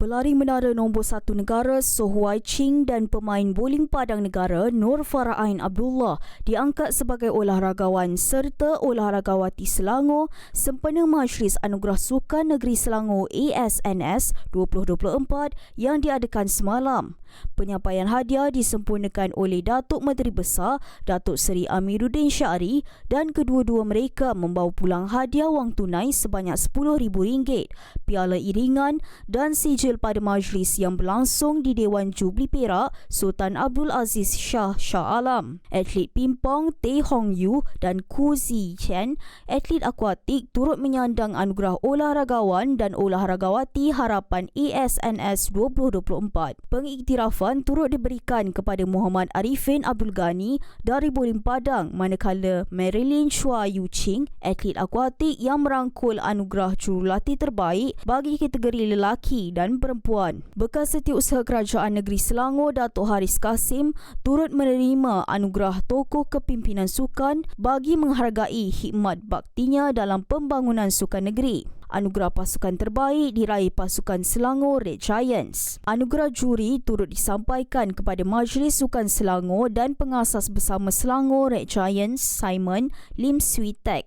Pelari menara nombor satu negara Soh Wai Ching dan pemain bowling padang negara Nur Farah Ain Abdullah diangkat sebagai olahragawan serta olahragawati Selangor sempena Majlis Anugerah Sukan Negeri Selangor ASNS 2024 yang diadakan semalam. Penyampaian hadiah disempurnakan oleh Datuk Menteri Besar Datuk Seri Amiruddin Syari dan kedua-dua mereka membawa pulang hadiah wang tunai sebanyak RM10,000, piala iringan dan sijil pada majlis yang berlangsung di Dewan Jubli Perak Sultan Abdul Aziz Shah Shah Alam. Atlet pimpong Tae Hong Yu dan Ku Zi Chen, atlet akuatik turut menyandang anugerah olahragawan dan olahragawati harapan ASNS 2024. Pengiktirafan turut diberikan kepada Muhammad Arifin Abdul Ghani dari Bolim Padang manakala Marilyn Chua Yu Ching, atlet akuatik yang merangkul anugerah jurulatih terbaik bagi kategori lelaki dan perempuan. Bekas Setiausaha Kerajaan Negeri Selangor Datuk Haris Kasim turut menerima anugerah tokoh kepimpinan sukan bagi menghargai khidmat baktinya dalam pembangunan sukan negeri. Anugerah pasukan terbaik diraih pasukan Selangor Red Giants. Anugerah juri turut disampaikan kepada Majlis Sukan Selangor dan pengasas bersama Selangor Red Giants Simon Lim Swee Tek.